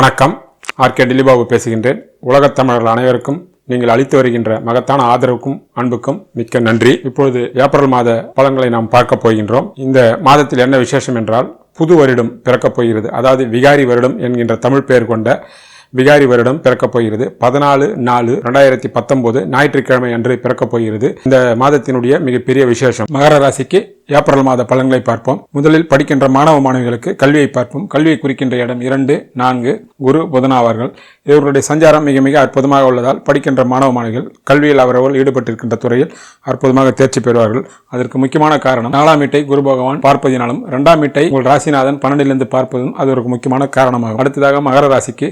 வணக்கம். ஆர்கே டில்லிபாபு பேசுகின்றேன். உலகத் தமிழர்கள் அனைவருக்கும் நீங்கள் அளித்து வருகின்ற மகத்தான ஆதரவுக்கும் அன்புக்கும் மிக்க நன்றி. இப்பொழுது ஏப்ரல் மாத பலன்களை நாம் பார்க்க போகின்றோம். இந்த மாதத்தில் என்ன விசேஷம் என்றால் புது வருடம் பிறக்கப் போகிறது. அதாவது விகாரி வருடம் என்கின்ற தமிழ் பெயர் கொண்ட விகாரி வருடம் பிறக்கப் போகிறது. பதினாலு நாலு ரெண்டாயிரத்தி பத்தொன்பது ஞாயிற்றுக்கிழமை அன்று பிறக்கப் போகிறது. இந்த மாதத்தினுடைய மிகப்பெரிய விசேஷம். மகர ராசிக்கு ஏப்ரல் மாத பலன்களை பார்ப்போம். முதலில் படிக்கின்ற மாணவ மாணவிகளுக்கு கல்வியை பார்ப்போம். கல்வியை குறிக்கின்ற இடம் இரண்டு நான்கு குரு புதனாவார்கள் இவர்களுடைய சஞ்சாரம் மிக மிக அற்புதமாக உள்ளதால் படிக்கின்ற மாணவ மாணவிகள் கல்வியில் அவரவர்கள் ஈடுபட்டிருக்கின்ற துறையில் அற்புதமாக தேர்ச்சி பெறுவார்கள். அதற்கு முக்கியமான காரணம் நாலாம் வீட்டை குரு பகவான் பார்ப்பதினாலும் இரண்டாம் வீட்டை உங்கள் ராசிநாதன் பன்னெண்டிலிருந்து பார்ப்பதும் அது ஒரு முக்கியமான காரணமாகும். அடுத்ததாக மகர ராசிக்கு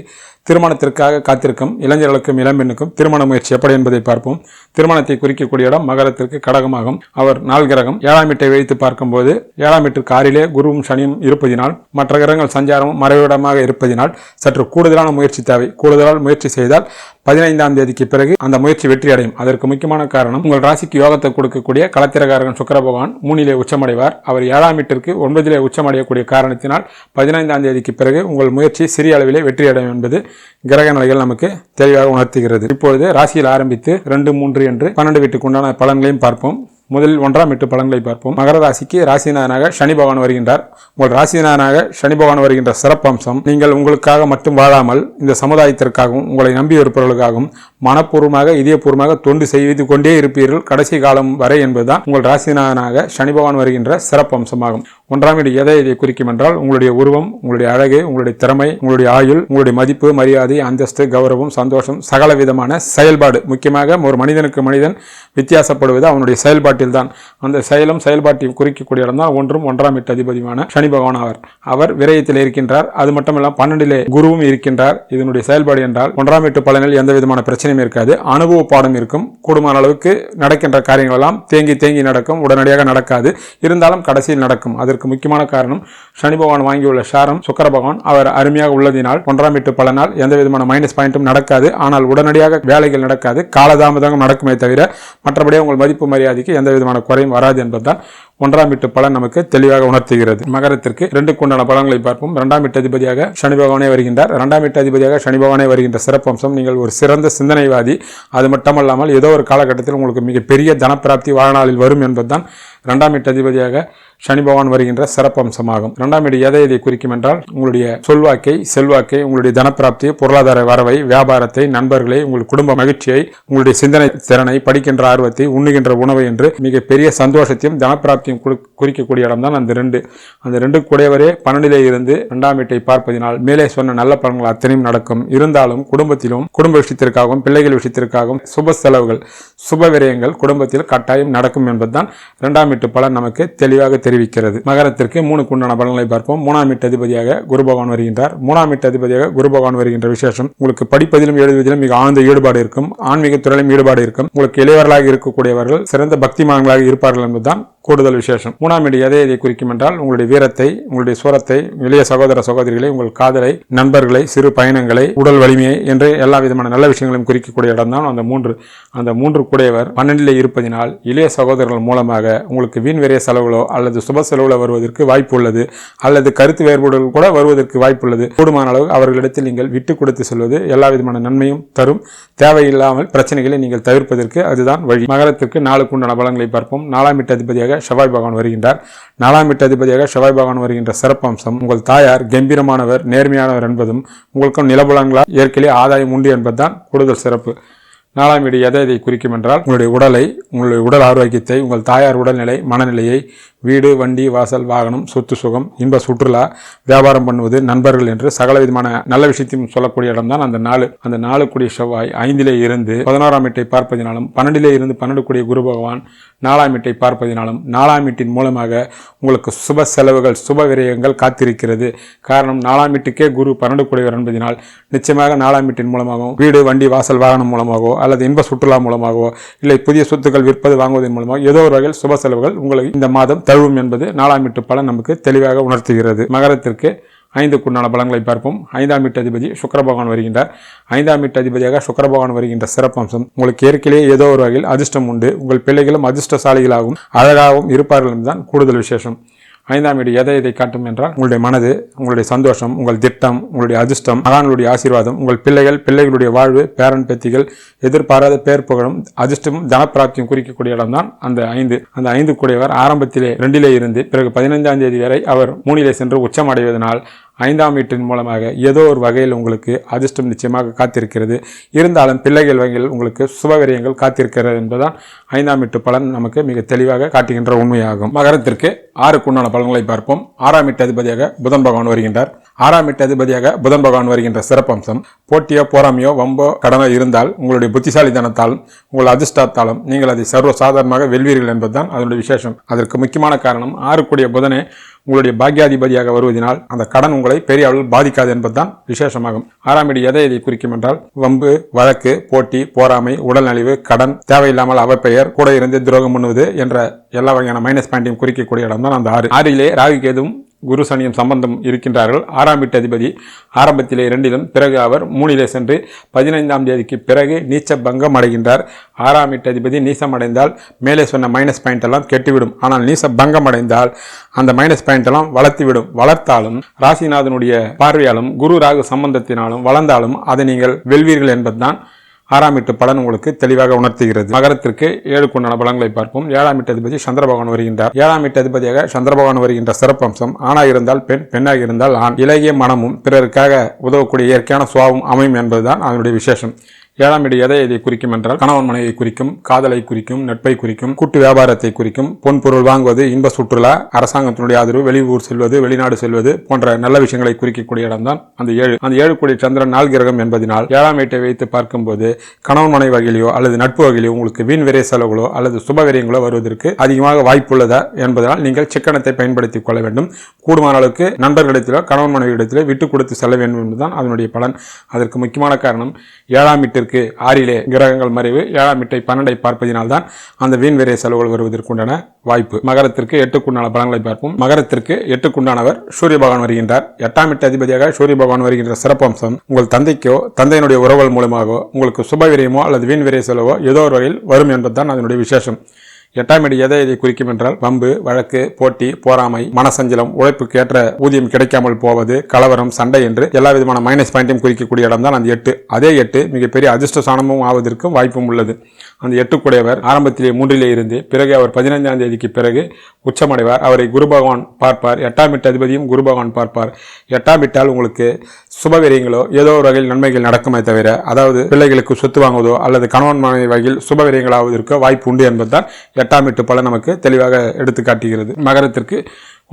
திருமணத்திற்காக காத்திருக்கும் இளைஞர்களுக்கும் இளம்பெண்ணுக்கும் திருமண முயற்சி எப்படி என்பதை பார்ப்போம். திருமணத்தை குறிக்கக்கூடிய இடம் மகரத்திற்கு கடகமாகும். அவர் நாள் கிரகம் ஏழாம் வீட்டை வைத்து பார்க்கும்போது ஏழாம் வீட்டிற்கு ஆறிலே குருவும் சனியும் இருப்பதினால் மற்ற கிரகங்கள் சஞ்சாரமும் மறைவிடமாக இருப்பதினால் சற்று கூடுதலான முயற்சி தேவை. கூடுதலால் முயற்சி செய்தால் பதினைந்தாம் தேதிக்கு பிறகு அந்த முயற்சி வெற்றி அடையும் அதற்கு முக்கியமான காரணம் உங்கள் ராசிக்கு யோகத்தை கொடுக்கக்கூடிய களத்திரகாரகன் சுக்கர பகவான் மூணிலே உச்சமடைவார். அவர் ஏழாம் வீட்டிற்கு ஒன்பதிலே உச்சமடையக்கூடிய காரணத்தினால் பதினைந்தாம் தேதிக்கு பிறகு உங்கள் முயற்சி சிறிய அளவிலே வெற்றி அடையும் என்பது கிரக நிலைகள் நமக்கு தெளிவாக உணர்த்துகிறது. இப்பொழுது ராசியில் ஆரம்பித்து ரெண்டு மூன்று என்று பன்னெண்டு வீட்டுக்கு உண்டான பலன்களையும் பார்ப்போம். முதலில் ஒன்றாம் எட்டு பலன்களை பார்ப்போம். மகர ராசிக்கு ராசிநாதனாக சனி பகவான் வருகின்றார். உங்கள் ராசிநாதனாக சனி பகவான் வருகின்ற சிறப்பம்சம் நீங்கள் உங்களுக்காக மட்டும் வாழாமல் இந்த சமுதாயத்திற்காகவும் உங்களை நம்பியிருப்பவர்களுக்காகவும் மனப்பூர்வமாக இதயபூர்வமாக தொண்டு செய்து கொண்டே இருப்பீர்கள். கடைசி காலம் வரை என்பதுதான் உங்கள் ராசிநாதனாக சனி பகவான் வருகின்ற சிறப்பம்சமாகும். ஒன்றாம் வீடு எதை இதை குறிக்கும் என்றால் உங்களுடைய உருவம் உங்களுடைய அழகு உங்களுடைய திறமை உங்களுடைய ஆயுள் உங்களுடைய மதிப்பு மரியாதை அந்தஸ்து கௌரவம் சந்தோஷம் சகல விதமான செயல்பாடு. முக்கியமாக ஒரு மனிதனுக்கு மனிதன் வித்தியாசப்படுவது அவனுடைய செயல்பாடு செயல்பாட்டில்தான் அந்த செயலும் செயல்பாட்டையும் குறிக்கக்கூடிய இடம் தான் ஒன்றும் ஒன்றாம் எட்டு அதிபதியுமான சனி பகவான் ஆவார். அவர் விரயத்தில் இருக்கின்றார். அது மட்டுமல்ல பன்னெண்டிலே குருவும் இருக்கின்றார். இதனுடைய செயல்பாடு என்றால் ஒன்றாம் எட்டு பலனில் எந்த விதமான பிரச்சனையும் இருக்காது. அனுபவ பாடம் இருக்கும். கூடுமான அளவுக்கு நடக்கின்ற காரியங்கள் எல்லாம் தேங்கி தேங்கி நடக்கும். உடனடியாக நடக்காது. இருந்தாலும் கடைசியில் நடக்கும். அதற்கு முக்கியமான காரணம் சனி பகவான் வாங்கியுள்ள ஷாரம் சுக்கர பகவான். அவர் அருமையாக உள்ளதினால் ஒன்றாம் எட்டு பலனால் எந்த விதமான மைனஸ் பாயிண்ட்டும் நடக்காது. ஆனால் உடனடியாக வேலைகள் நடக்காது. காலதாமதம் நடக்குமே தவிர மற்றபடி உங்கள் மதிப்பு மரியாதைக்கு எந்த விதமான குறையும் வராது என்பதுதான் ஒன்றாம் வீட்டு பலன் நமக்கு தெளிவாக உணர்த்துகிறது. மகரத்திற்கு ரெண்டு கொண்டான பலன்களை பார்ப்போம். இரண்டாம் வீட்டு அதிபதியாக சனி பகவானே வருகின்றார். இரண்டாம் வீட்டு அதிபதியாக சனி பகவானே வருகின்ற சிறப்பம்சம் நீங்கள் ஒரு சிறந்த சிந்தனைவாதி. அது மட்டுமல்லாமல் ஏதோ ஒரு காலகட்டத்தில் உங்களுக்கு மிகப்பெரிய தனப்பிராப்தி வாழ்நாளில் வரும் என்பதுதான் இரண்டாம் வீட்டு அதிபதியாக சனி பகவான் வருகின்ற சிறப்பம்சமாகும் இரண்டாம் வீடு எதை எதை குறிக்கும் என்றால் உங்களுடைய சொல்வாக்கை செல்வாக்கை உங்களுடைய தனப்பிராப்தி பொருளாதார வரவை வியாபாரத்தை நண்பர்களை உங்கள் குடும்ப மகிழ்ச்சியை உங்களுடைய சிந்தனை திறனை படிக்கின்ற ஆர்வத்தை உண்ணுகின்ற உணவை என்று மிகப்பெரிய சந்தோஷத்தையும் தனப்பிராப்தியும் குறிக்கக்கூடிய குறிக்கக்கூடிய இடம்தான் அந்த ரெண்டு. அந்த ரெண்டு கூடையவரே பன்னெண்டிலே இருந்து இரண்டாம் வீட்டை பார்ப்பதினால் மேலே சொன்ன நல்ல பலன்கள் அத்தனையும் நடக்கும். இருந்தாலும் குடும்பத்திலும் குடும்ப விஷயத்திற்காகவும் பிள்ளைகள் விஷயத்திற்காகவும் சுப செலவுகள் சுப விரயங்கள் குடும்பத்தில் கட்டாயம் நடக்கும் என்பதுதான் இரண்டாம் வீட்டு பலன் நமக்கு தெளிவாக தெரிவிக்கிறது. மகரத்திற்கு மூணு குண்டான பலன்களை பார்ப்போம். மூணாம் வீட்டு அதிபதியாக குரு பகவான் வருகின்றார். மூணாம் வீட்டு அதிபதியாக குரு பகவான் வருகின்ற விசேஷம் உங்களுக்கு படிப்பதிலும் எழுதுவதிலும் மிக ஆழ்ந்த ஈடுபாடு இருக்கும். ஆன்மீக துறையிலும் ஈடுபாடு இருக்கும். உங்களுக்கு இளையவர்களாக இருக்கக்கூடியவர்கள் சிறந்த பக்திமான்களாக இருப்பார்கள் என்பதுதான் கூடுதல் விசேஷம். மூணாம் வீடு எதை எதை குறிக்கும் என்றால் உங்களுடைய வீரத்தை உங்களுடைய சுரத்தை இளைய சகோதர சகோதரிகளை உங்கள் காதலை நண்பர்களை சிறு பயணங்களை உடல் வலிமையை என்று எல்லா விதமான நல்ல விஷயங்களையும் குறிக்கக்கூடிய இடம்தான் அந்த மூன்று அந்த மூன்று கூடையவர் பன்னெண்டிலே இருப்பதினால் இளைய சகோதரர்கள் மூலமாக உங்களுக்கு வீண் விரைய செலவுகளோ அல்லது சுப செலவுல வருவதற்கு வாய்ப்பு உள்ளது. அல்லது கருத்து வேறுபாடுகள் கூட வருவதற்கு வாய்ப்பு உள்ளது. கூடுமான அளவு அவர்களிடத்தில் நீங்கள் விட்டு கொடுத்து செல்வது எல்லா விதமான நன்மையும் தரும். தேவையில்லாமல் பிரச்சனைகளை நீங்கள் தவிர்ப்பதற்கு அதுதான் வழி. மகரத்திற்கு நாளுக்கு உண்டான பார்ப்போம். நாலாம் வீட்டு அதிபதியாக செவ்வாய் பகவான் வருகின்றார். நாலாம் எட்டு அதிபதியாக செவ்வாய் பகவான் வருகின்ற சிறப்பம்சம் உங்கள் தாயார் கம்பீரமானவர் நேர்மையானவர் என்பதும் உங்களுக்கும் நிலபலங்களால் இயற்கையிலே ஆதாயம் உண்டு என்பதுதான் கூடுதல் சிறப்பு. நாலாம் வீடு எதை எதை குறிக்கும் என்றால் உங்களுடைய உடலை உங்களுடைய உடல் ஆரோக்கியத்தை உங்கள் தாயார் உடல்நிலை மனநிலையை வீடு வண்டி வாசல் வாகனம் சொத்து சுகம் இன்ப சுற்றுலா வியாபாரம் பண்ணுவது நண்பர்கள் என்று சகல விதமான நல்ல விஷயத்தையும் சொல்லக்கூடிய இடம்தான் அந்த நாலு. அந்த நாலு கூடிய செவ்வாய் ஐந்திலே இருந்து பதினோராம் வீட்டை பார்ப்பதினாலும் பன்னெண்டிலே இருந்து பன்னெண்டு கூடிய குரு பகவான் நாலாம் வீட்டை பார்ப்பதினாலும் நாலாம் வீட்டின் மூலமாக உங்களுக்கு சுப செலவுகள் சுப விரயங்கள் காத்திருக்கிறது. காரணம் நாலாம் வீட்டுக்கே குரு பன்னெண்டு கூடியவர் என்பதனால் நிச்சயமாக நாலாம் வீட்டின் மூலமாகவும் வீடு வண்டி வாசல் வாகனம் மூலமாகவோ அல்லது இன்ப சுற்றுலா மூலமாகவோ இல்லை புதிய சொத்துக்கள் விற்பது வாங்குவதன் மூலமாக ஏதோ ஒரு வகையில் சுப செலவுகள் உங்களுக்கு இந்த மாதம் தழுவும் என்பது நாலாம் வீட்டு பலன் நமக்கு தெளிவாக உணர்த்துகிறது. மகரத்திற்கு ஐந்துக்குண்டான பலன்களை பார்ப்போம். ஐந்தாம் வீட்டு அதிபதி சுக்கரபகவான் வருகின்றார். ஐந்தாம் வீட்டு அதிபதியாக சுக்கரபகவான் வருகின்ற சிறப்பம்சம் உங்களுக்கு இயற்கையிலே ஏதோ ஒரு வகையில் அதிர்ஷ்டம் உண்டு. உங்கள் பிள்ளைகளும் அதிர்ஷ்டசாலிகளாகவும் அழகாகவும் இருப்பார்கள் என்பதுதான் கூடுதல் விசேஷம். ஐந்தாம் வீடு எதை எதை காட்டும் என்றால் உங்களுடைய மனது உங்களுடைய சந்தோஷம் உங்கள் திட்டம் உங்களுடைய அதிர்ஷ்டம் மகான்களுடைய ஆசீர்வாதம் உங்கள் பிள்ளைகள் பிள்ளைகளுடைய வாழ்வு பேரன் பேத்திகள் எதிர்பாராத பேர் புகழும் அதிர்ஷ்டமும் தனப்பிராப்தியும் குறிக்கக்கூடிய இடம்தான் அந்த ஐந்து. அந்த ஐந்து கூடியவர் ஆரம்பத்திலே ரெண்டிலே இருந்து பிறகு பதினைஞ்சாம் தேதி வரை அவர் மூணிலே சென்று உச்சமடைவதனால் ஐந்தாம் வீட்டின் மூலமாக ஏதோ ஒரு வகையில் உங்களுக்கு அதிர்ஷ்டம் நிச்சயமாக காத்திருக்கிறது. இருந்தாலும் பிள்ளைகள் வகையில் உங்களுக்கு சுபவிரயங்கள் காத்திருக்கிறது என்பதுதான் ஐந்தாம் வீட்டு பலன் நமக்கு மிக தெளிவாக காட்டுகின்ற உண்மையாகும். மகரத்திற்கு ஆறுக்குண்டான பலன்களை பார்ப்போம். ஆறாம் வீட்டு அதிபதியாக புதன் பகவான் வருகின்றார். ஆறாம் வீட்டு அதிபதியாக புதன் பகவான் வருகின்ற சிறப்பம்சம் போட்டியோ போராமையோ வம்போ கடனோ இருந்தால் உங்களுடைய புத்திசாலித்தனத்தாலும் உங்கள் அதிர்ஷ்டத்தாலும் நீங்கள் அதை சர்வ சாதாரணமாக வெல்வீர்கள் என்பதுதான் அதனுடைய விசேஷம். அதற்கு முக்கியமான காரணம் ஆறுக்குடைய புதனே உங்களுடைய பாக்கியாதிபதியாக வருவதனால் அந்த கடன் உங்கள் பெரிய அளவில் பாதிக்காது என்பதுதான் விசேஷமாகும். ஆறாம் இடி எதை எதை குறிக்கும் என்றால் வம்பு வழக்கு போட்டி போராமை உடல்நலிவு கடன் தேவையில்லாமல் அவப்பெயர் கூட இருந்து துரோகம் பண்ணுவது என்ற எல்லா வகையான மைனஸ் பாயிண்டையும் குறிக்கக்கூடிய இடம் தான் அந்த ஆறு. ஆறிலே ராகு கேதும் குரு சனியும் சம்பந்தம் இருக்கின்றார்கள். ஆறாம் வீட்டு அதிபதி ஆரம்பத்திலே இரண்டிலும் பிறகு அவர் மூணிலே சென்று பதினைந்தாம் தேதிக்கு பிறகு நீச்ச பங்கம் அடைகின்றார். ஆறாம் வீட்டு அதிபதி நீசம் அடைந்தால் மேலே சொன்ன மைனஸ் பாயிண்ட் எல்லாம் கெட்டுவிடும். ஆனால் நீச பங்கம் அடைந்தால் அந்த மைனஸ் பாயிண்ட் எல்லாம் வளர்த்துவிடும். வளர்த்தாலும் ராசிநாதனுடைய பார்வையாலும் குரு ராகு சம்பந்தத்தினாலும் வளர்ந்தாலும் அதை நீங்கள் வெல்வீர்கள் என்பதுதான் ஆறாம் வீட்டு பலன் உங்களுக்கு தெளிவாக உணர்த்துகிறது. மகரத்திற்கு ஏழுக்குண்டான பலன்களை பார்ப்போம். ஏழாம் வீட்டு அதிபதி சந்திர பகவான் வருகின்றார். ஏழாம் வீட்டு அதிபதியாக சந்திர பகவான் வருகின்ற சிறப்பம்சம் ஆணாக இருந்தால் பெண் பெண்ணாக இருந்தால் ஆண். இலகிய மனமும் பிறருக்காக உதவக்கூடிய இயற்கையான சுவாவும் அமையும் என்பதுதான் அதனுடைய விசேஷம். ஏழாம் வீடு எதை எதை குறிக்கும் என்றால் கணவன் மனைவியை குறிக்கும் காதலை குறிக்கும் நட்பை குறிக்கும் கூட்டு வியாபாரத்தை குறிக்கும் பொன் பொருள் வாங்குவது இன்ப சுற்றுலா அரசாங்கத்தினுடைய ஆதரவு வெளியூர் செல்வது வெளிநாடு செல்வது போன்ற நல்ல விஷயங்களை குறிக்கக்கூடிய இடம்தான் அந்த ஏழு. அந்த ஏழு கோடி சந்திரன் நாள் கிரகம் என்பதனால் ஏழாம் வீட்டை வைத்து பார்க்கும்போது கணவன் மனைவி வகையிலோ அல்லது நட்பு வகையிலோ உங்களுக்கு வீண் விரை செலவுகளோ அல்லது சுப விரயங்களோ வருவதற்கு அதிகமாக வாய்ப்புள்ளதா என்பதனால் நீங்கள் சிக்கனத்தை பயன்படுத்திக் கொள்ள வேண்டும். கூடுமான அளவுக்கு நண்பர்களிடத்திலோ கணவன் மனைவி இடத்திலோ விட்டு கொடுத்து செல்ல வேண்டும் என்பதுதான் அதனுடைய பலன். அதற்கு முக்கியமான காரணம் ஏழாம் வீட்டிற்கு ஆறிலே கிரகங்கள் மறைவு ஏழாம் வீட்டை பன்னெண்டை பார்ப்பதினால்தான் அந்த வீண் விரை செலவுகள் வருவதற்குண்டான வாய்ப்பு. மகரத்திற்கு எட்டுக்குண்டான பலன்களை பார்ப்போம். மகரத்திற்கு எட்டுக்குண்டானவர் சூரிய பகவான் வருகின்றார். எட்டாம் வீட்டு அதிபதியாக சூரிய பகவான் வருகின்ற சிறப்பம்சம் உங்கள் தந்தைக்கோ தந்தையினுடைய உறவுகள் மூலமாகவோ உங்களுக்கு சுப விரயமோ அல்லது வீண் விரை செலவோ ஏதோ ஒரு வகையில் வரும் என்பதுதான் அதனுடைய விசேஷம். எட்டாம் இடி எதை இதை குறிக்கும் என்றால் வம்பு வழக்கு போட்டி போராமை மனசஞ்சலம் உழைப்புக்கு ஏற்ற ஊதியம் கிடைக்காமல் போவது கலவரம் சண்டை என்று எல்லா விதமான மைனஸ் பாயிண்டையும் குறிக்கக்கூடிய இடம் தான் அந்த எட்டு. அதே எட்டு மிகப்பெரிய அதிர்ஷ்ட சாணமும் ஆவதற்கும் வாய்ப்பும் உள்ளது. அந்த எட்டுக்குடையவர் ஆரம்பத்திலே மூன்றிலே இருந்து பிறகு அவர் பதினைஞ்சாம் தேதிக்கு பிறகு உச்சமடைவார். அவரை குரு பகவான் பார்ப்பார். எட்டாம் எட்டு அதிபதியும் குரு பகவான் பார்ப்பார். எட்டாம் எட்டால் உங்களுக்கு சுபவிரியங்களோ ஏதோ ஒரு வகையில் நன்மைகள் நடக்குமே தவிர அதாவது பிள்ளைகளுக்கு சொத்து வாங்குவதோ அல்லது கணவன் மனைவி வகையில் சுபவிரயங்கள் ஆவதற்கோ வாய்ப்பு உண்டு என்பதுதான் எட்டாம் வீட்டு பலன் நமக்கு தெளிவாக எடுத்து காட்டுகிறது. மகரத்திற்கு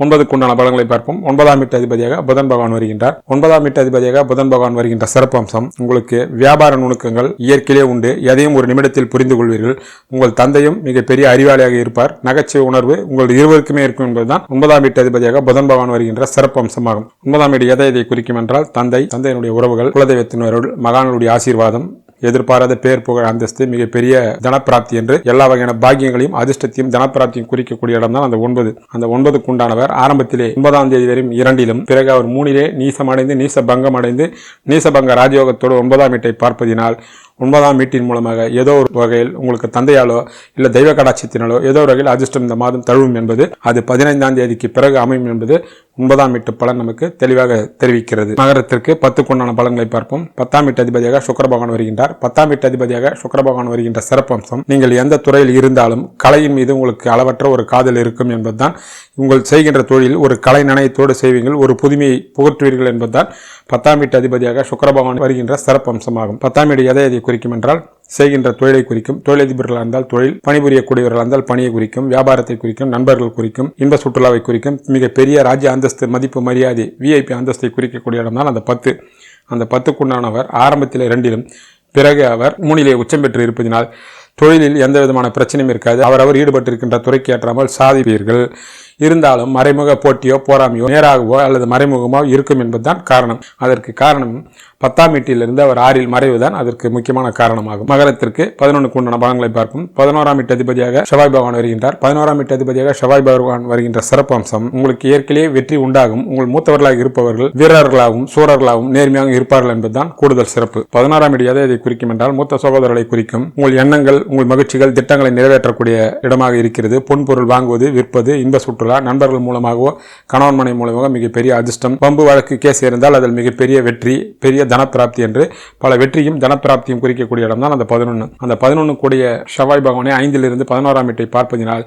ஒன்பதுக்குண்டான பலன்களை பார்ப்போம். ஒன்பதாம் வீட்டு அதிபதியாக புதன் பகவான் வருகின்றார். ஒன்பதாம் வீட்டு அதிபதியாக புதன் பகவான் வருகின்ற சிறப்பம்சம் உங்களுக்கு வியாபார நுணுக்கங்கள் இயற்கையிலே உண்டு. எதையும் ஒரு நிமிடத்தில் புரிந்து கொள்வீர்கள். உங்கள் தந்தையும் மிகப்பெரிய அறிவாளியாக இருப்பார். நகைச்சுவை உணர்வு உங்கள் இருவருக்குமே இருக்கும் என்பதுதான் ஒன்பதாம் வீட்டு அதிபதியாக புதன் பகவான் வருகின்ற சிறப்பம்சமாகும். ஒன்பதாம் வீடு எதை எதை குறிக்கும் என்றால் தந்தை தந்தையினுடைய உறவுகள் குலதெய்வத்தினருள் மகான்களுடைய ஆசீர்வாதம் எதிர்பாராத பேர் புகழ் அந்தஸ்து மிகப்பெரிய தனப்பிராப்தி என்று எல்லா வகையான பாக்கியங்களையும் அதிர்ஷ்டத்தையும் தனப்பிராப்தியும் குறிக்கக்கூடிய இடம் தான் அந்த ஒன்பது. அந்த ஒன்பதுக்கு உண்டானவர் ஆரம்பத்திலே ஒன்பதாம் தேதி வரையும் இரண்டிலும் பிறகு அவர் மூணிலே நீசமடைந்து நீச பங்கம் அடைந்து நீசபங்க ராஜயோகத்தோடு ஒன்பதாம் வீட்டை பார்ப்பதினால் ஒன்பதாம் வீட்டின் மூலமாக ஏதோ ஒரு வகையில் உங்களுக்கு தந்தையாலோ இல்லை தெய்வ கடாட்சத்தினாலோ ஏதோ ஒரு வகையில் அதிர்ஷ்டம் இந்த மாதம் தழுவும் என்பது அது பதினைந்தாம் தேதிக்கு பிறகு அமையும் என்பது ஒன்பதாம் வீட்டு பலன் நமக்கு தெளிவாக தெரிவிக்கிறது. மகரத்திற்கு பத்துக்குண்டான பலன்களை பார்ப்போம். பத்தாம் வீட்டு அதிபதியாக சுக்கர பகவான் வருகின்றார். பத்தாம் வீட்டு அதிபதியாக சுக்கர பகவான் வருகின்ற சிறப்பம்சம் நீங்கள் எந்த துறையில் இருந்தாலும் கலையின் மீது உங்களுக்கு அளவற்ற ஒரு காதல் இருக்கும் என்பதுதான். உங்கள் செய்கின்ற தொழில் ஒரு கலை நனையத்தோடு செய்வீர்கள் ஒரு புதுமையை புகற்றுவீர்கள் என்பதுதான் பத்தாம் வீட்டு அதிபதியாக சுக்கர பகவான் வருகின்ற சிறப்பம்சமாகும் பத்தாம் வீடு எதை எதை குறிக்கும் என்றால் செய்கின்ற தொழிலை குறிக்கும் தொழிலதிபர்களாக இருந்தால் தொழில் பணிபுரியக்கூடியவர்களாக இருந்தால் பணியை குறிக்கும் வியாபாரத்தை குறிக்கும் நண்பர்கள் குறிக்கும் இன்ப சுற்றுலாவை குறிக்கும் மிகப்பெரிய ராஜ்ய அந்தஸ்து மதிப்பு மரியாதை விஐபி அந்தஸ்தை குறிக்கக்கூடிய இடம்தான் அந்த பத்து. அந்த பத்துக்குண்டானவர் ஆரம்பத்தில் இரண்டிலும் பிறகு அவர் மூணிலே உச்சம் பெற்று இருப்பதினால் தொழிலில் எந்த விதமான பிரச்சனையும் இருக்காது. அவரவர் ஈடுபட்டிருக்கின்ற துறைக்கு ஏற்றாமல் சாதிப்பீர்கள். இருந்தாலும் மறைமுக போட்டியோ போராமையோ நேராகவோ அல்லது மறைமுகமோ இருக்கும் என்பதுதான் காரணம். அதற்கு காரணம் பத்தாம் வீட்டிலிருந்து அவர் ஆறில் மறைவுதான் அதற்கு முக்கியமான காரணமாகும். மகரத்திற்கு பதினொன்றுக்கு உண்டான பலன்களை பார்க்கும் பதினோராம் வீட்டு அதிபதியாக செவ்வாய் பகவான் வருகின்றார். பதினோராம் வீட்டு அதிபதியாக செவ்வாய் பகவான் வருகின்ற சிறப்பம்சம் உங்களுக்கு இயற்கையிலேயே வெற்றி உண்டாகும். உங்கள் மூத்தவர்களாக இருப்பவர்கள் வீரர்களாகவும் சூரர்களாகவும் நேர்மையாக இருப்பார்கள் என்பதுதான் கூடுதல் சிறப்பு. பதினாறாம் வீடியாவது இதை குறிக்கும் என்றால் மூத்த சகோதரர்களை குறிக்கும். உங்கள் எண்ணங்கள் உங்கள் மகிழ்ச்சிகள் திட்டங்களை நிறைவேற்றக்கூடிய இடமாக இருக்கிறது. பொன்பொருள் வாங்குவது விற்பது இன்ப சுற்றுலா நண்பர்கள் மூலமாகவோ கணவன் மனை மூலமாக மிகப்பெரிய அதிர்ஷ்டம். பம்பு வழக்கு கேஸ் இருந்தால் அதில் மிகப்பெரிய வெற்றி பெரிய தனப்பிராப்தி என்று பல வெற்றியும் தனப்பிராப்தியும் குறிக்கக்கூடிய இடம் தான் அந்த பதினொன்று அந்த பதினொன்று கூடிய செவ்வாய் பகவானை ஐந்திலிருந்து பதினோராம் வீட்டை பார்ப்பதினால்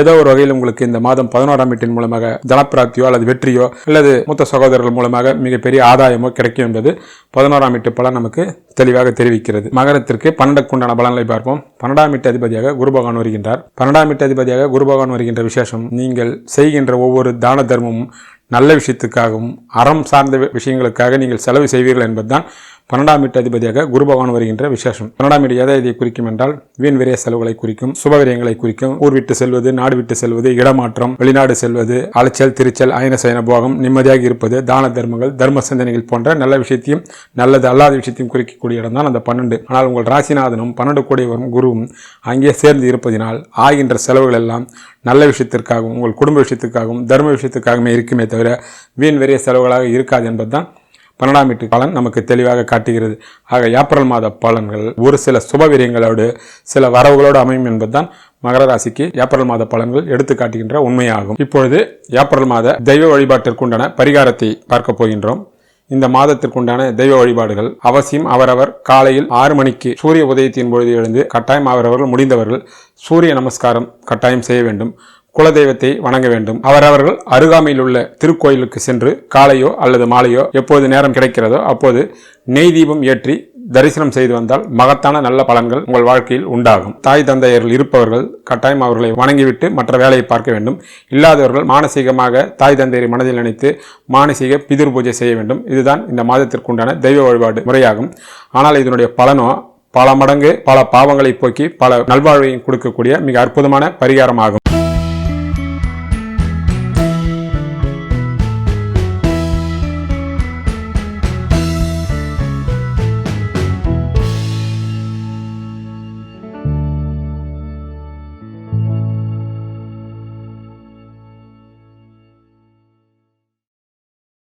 ஏதோ ஒரு வகையில் உங்களுக்கு இந்த மாதம் பதினோராம் வீட்டின் மூலமாக தனப்பிராப்தியோ அல்லது வெற்றியோ அல்லது மூத்த சகோதரர்கள் மூலமாக மிகப்பெரிய ஆதாயமோ கிடைக்கும் என்பது பதினோராம் வீட்டு பலன் நமக்கு தெளிவாக தெரிவிக்கிறது. மகரத்திற்கு பன்னெண்டுக்குண்டான பலன்களை பார்ப்போம். பன்னெண்டாம் வீட்டு அதிபதியாக குரு பகவான் வருகின்றார். பன்னெண்டாம் வீட்டு அதிபதியாக குரு பகவான் வருகின்ற விசேஷம் நீங்கள் செய்கின்ற ஒவ்வொரு தான தர்மமும் நல்ல விஷயத்துக்காகவும் அறம் சார்ந்த விஷயங்களுக்காக நீங்கள் செலவு செய்வீர்கள் என்பதுதான் பன்னெண்டாம் வீட்டு அதிபதியாக குரு பகவான் வருகின்ற விசேஷம். பன்னெண்டாம் வீடு எதை இதை குறிக்கும் என்றால் வீண் விரைய செலவுகளை குறிக்கும் சுபவிரயங்களை குறிக்கும். ஊர் விட்டு செல்வது நாடு விட்டு செல்வது இடமாற்றம் வெளிநாடு செல்வது அலைச்சல் திருச்சல் அயன சயன போகம் நிம்மதியாக இருப்பது தான தர்மங்கள் தர்ம சிந்தனைகள் போன்ற நல்ல விஷயத்தையும் நல்லது அல்லாத விஷயத்தையும் குறிக்கக்கூடிய இடம் தான் அந்த பன்னெண்டு. ஆனால் உங்கள் ராசிநாதனும் பன்னெண்டு கூடியவரும் குருவும் அங்கே சேர்ந்து இருப்பதினால் ஆகின்ற செலவுகள் எல்லாம் நல்ல விஷயத்திற்காகவும் உங்கள் குடும்ப விஷயத்துக்காகவும் தர்ம விஷயத்துக்காகவுமே இருக்குமே தவிர வீண் விரைய செலவுகளாக இருக்காது என்பதுதான் பன்னெண்டாம் வீட்டு பலன் நமக்கு தெளிவாக காட்டுகிறது. ஆக ஏப்ரல் மாத பலன்கள் ஒரு சில சுபவீரியங்களோடு சில வரவுகளோடு அமையும் என்பதுதான் மகர ராசிக்கு ஏப்ரல் மாத பலன்கள் எடுத்து காட்டுகின்ற உண்மையாகும். இப்பொழுது ஏப்ரல் மாத தெய்வ வழிபாட்டிற்குண்டான பரிகாரத்தை பார்க்க போகின்றோம். இந்த மாதத்திற்குண்டான தெய்வ வழிபாடுகள் அவசியம். அவரவர் காலையில் ஆறு மணிக்கு சூரிய உதயத்தின் பொழுது எழுந்து கட்டாயம் அவரவர்கள் முடிந்தவர்கள் சூரிய நமஸ்காரம் கட்டாயம் செய்ய வேண்டும். குலதெய்வத்தை வணங்க வேண்டும். அவரவர்கள் அருகாமையில் உள்ள திருக்கோயிலுக்கு சென்று காலையோ அல்லது மாலையோ எப்போது நேரம் கிடைக்கிறதோ அப்போது நெய் தீபம் ஏற்றி தரிசனம் செய்து வந்தால் மகத்தான நல்ல பலன்கள் உங்கள் வாழ்க்கையில் உண்டாகும். தாய் தந்தையர்கள் இருப்பவர்கள் கட்டாயம் அவர்களை வணங்கிவிட்டு மற்ற வேலையை பார்க்க வேண்டும். இல்லாதவர்கள் மானசீகமாக தாய் தந்தையரை மனதில் நினைத்து மானசீக பிதிர் பூஜை செய்ய வேண்டும். இதுதான் இந்த மாதத்திற்குண்டான தெய்வ வழிபாடு முறையாகும். ஆனால் இதனுடைய பலனோ பல மடங்கு பல பாவங்களை போக்கி பல நல்வாழ்வையும் கொடுக்கக்கூடிய மிக அற்புதமான பரிகாரமாகும்.